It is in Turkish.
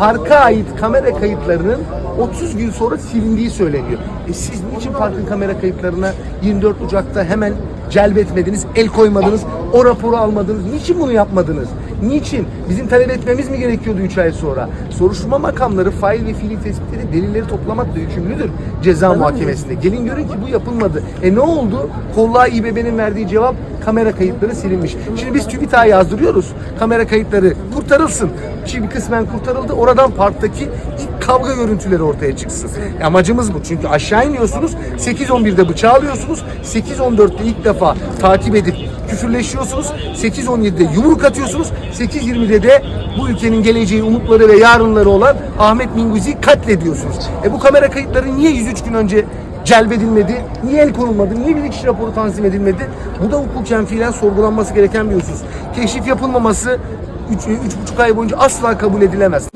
parka ait kamera kayıtlarının 30 gün sonra silindiği söyleniyor. E siz niçin parkın kamera kayıtlarına 24 Ocak'ta hemen celbetmediniz, el koymadınız, o raporu almadınız? Niçin bunu yapmadınız? Niçin? Bizim talep etmemiz mi gerekiyordu 3 ay sonra? Soruşturma makamları fail ve fiili tespitleri delilleri toplamakla yükümlüdür ceza muhakemesinde. Gelin görün ki bu yapılmadı. E ne oldu? Kolluğa İBB'nin verdiği cevap kamera kayıtları silinmiş. Şimdi biz TÜBİTAK'a yazdırıyoruz. Kamera kayıtları kurtarılsın. Şimdi kısmen kurtarıldı. Oradan parktaki ilk kavga görüntüleri ortaya çıksın. E amacımız bu. Çünkü aşağı iniyorsunuz. 8.11'de bıçağı alıyorsunuz. 8.14'te ilk defa takip edip küfürleşiyorsunuz. 8.17'de yumruk atıyorsunuz. 8.20'de de bu ülkenin geleceği, umutları ve yarınları olan Ahmet Minguzi'yi katlediyorsunuz. E bu kamera kayıtları niye 103 gün önce celbedilmedi? Niye el konulmadı? Niye bilirkişi raporu tanzim edilmedi? Bu da hukuken fiilen sorgulanması gereken bir husus. Keşif yapılmaması 3,5 ay boyunca asla kabul edilemez.